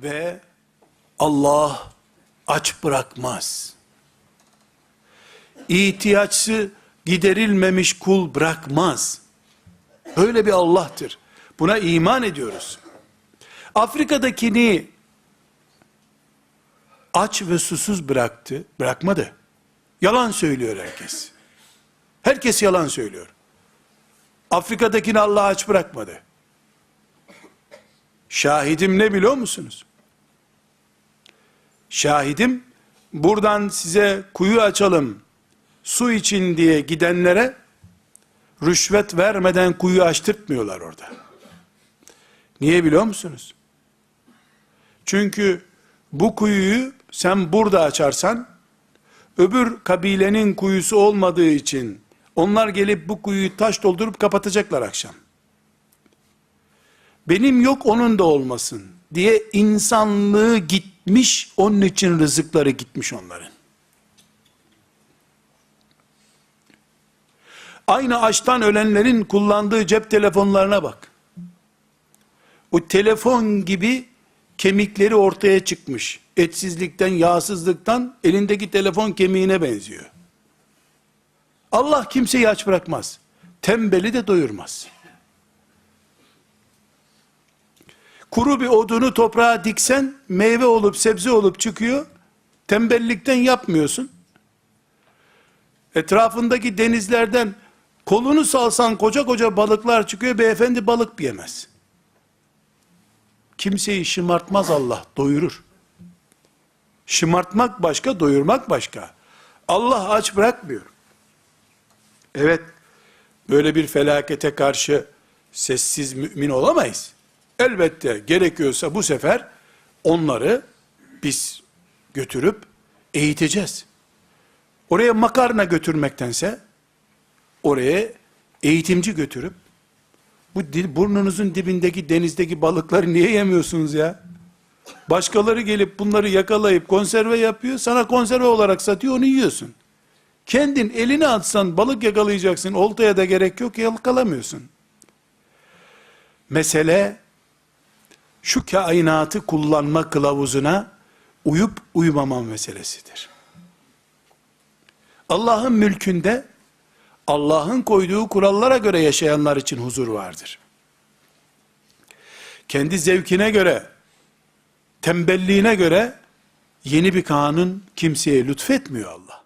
Ve Allah aç bırakmaz. İhtiyaçsı giderilmemiş kul bırakmaz. Öyle bir Allah'tır. Buna iman ediyoruz. Afrika'dakini aç ve susuz bıraktı, bırakmadı. Yalan söylüyor herkes. Herkes yalan söylüyor. Afrika'dakini Allah aç bırakmadı. Şahidim ne biliyor musunuz? Şahidim buradan size kuyu açalım su için diye gidenlere rüşvet vermeden kuyu açtırtmıyorlar orada. Niye biliyor musunuz? Çünkü bu kuyuyu sen burada açarsan öbür kabilenin kuyusu olmadığı için onlar gelip bu kuyuyu taş doldurup kapatacaklar akşam. Benim yok onun da olmasın diye insanlığı gitmiş onun için rızıkları gitmiş onların. Aynı açtan ölenlerin kullandığı cep telefonlarına bak. O telefon gibi kemikleri ortaya çıkmış. Etsizlikten, yağsızlıktan elindeki telefon kemiğine benziyor. Allah kimseyi aç bırakmaz. Tembeli de doyurmaz. Kuru bir odunu toprağa diksen meyve olup sebze olup çıkıyor. Tembellikten yapmıyorsun. Etrafındaki denizlerden kolunu salsan koca koca balıklar çıkıyor. Beyefendi balık yemez. Kimseyi şımartmaz Allah, doyurur. Şımartmak başka, doyurmak başka. Allah aç bırakmıyor. Evet, böyle bir felakete karşı sessiz mümin olamayız. Elbette gerekiyorsa bu sefer onları biz götürüp eğiteceğiz. Oraya makarna götürmektense oraya eğitimci götürüp bu burnunuzun dibindeki denizdeki balıkları niye yemiyorsunuz ya? Başkaları gelip bunları yakalayıp konserve yapıyor. Sana konserve olarak satıyor onu yiyorsun. Kendin elini atsan balık yakalayacaksın. Oltaya da gerek yok yakalamıyorsun. Mesele şu kainatı kullanma kılavuzuna uyup uymama meselesidir. Allah'ın mülkünde Allah'ın koyduğu kurallara göre yaşayanlar için huzur vardır. Kendi zevkine göre, tembelliğine göre yeni bir kanun kimseye lütfetmiyor Allah.